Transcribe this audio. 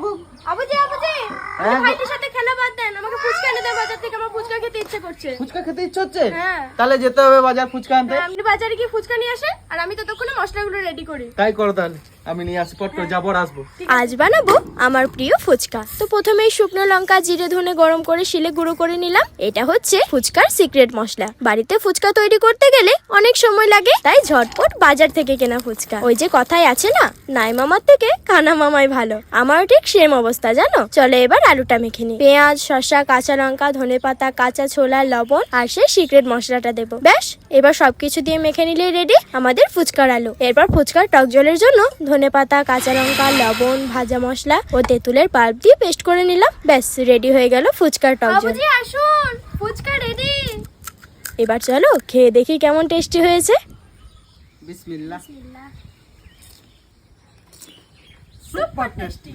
আবুজি আবুজি হ্যাঁ, ভাইটির সাথে খেলা বাদ দেন আমাকে ফুচকা এনে দেন বাজার থেকে আমার ফুচকা খেতে ইচ্ছে করছে। ফুচকা খেতে ইচ্ছে হচ্ছে? হ্যাঁ। তাহলে যেতে হবে বাজার ফুচকা আনতে। হ্যাঁ, আপনি বাজারে গিয়ে ফুচকা নিয়ে আসেন আর আমি ততক্ষণে মশলাগুলো রেডি করি। তাই করো তাহলে। আমি নিয়ে আসি, পট করে আর আসব। আজ বানাবো আমার প্রিয় ফুচকা। তো প্রথমেই শুকনো লঙ্কা, জিরে, ধনে গরম করে শিলে গুঁড়ো করে নিলাম। এটা হচ্ছে ফুচকার সিক্রেট মশলা। বাড়িতে ফুচকা তৈরি করতে গেলে অনেক সময় লাগে, তাই ঝটপট বাজার থেকে কেনা ফুচকা। ওই যে কথাই আছে না, নাই মামার থেকে কানা মামাই ভালো। আমারও ঠিক সেম অবস্থা, জানো? চলে এবার আলুটা মেখে নি পেঁয়াজ, শসা, কাঁচা লঙ্কা, ধনে পাতা, কাঁচা ছোলা, লবণ আর সে সিক্রেট মশলাটা দেবো। ব্যাস, এবার সবকিছু দিয়ে মেখে নিলেই রেডি আমাদের ফুচকার আলু। এরপর ফুচকার টক জলের জন্য ধনে পাতা কাঁচা লঙ্কা লবণ ভাজা মশলা ও তেঁতুলের পাল্প দিয়ে পেস্ট করে নিলাম। ব্যাস রেডি হয়ে গেল ফুচকার টক জল আসুন ফুচকা রেডি এবার চলো খেয়ে দেখি কেমন টেস্টি হয়েছে। বিসমিল্লাহ। Super tasty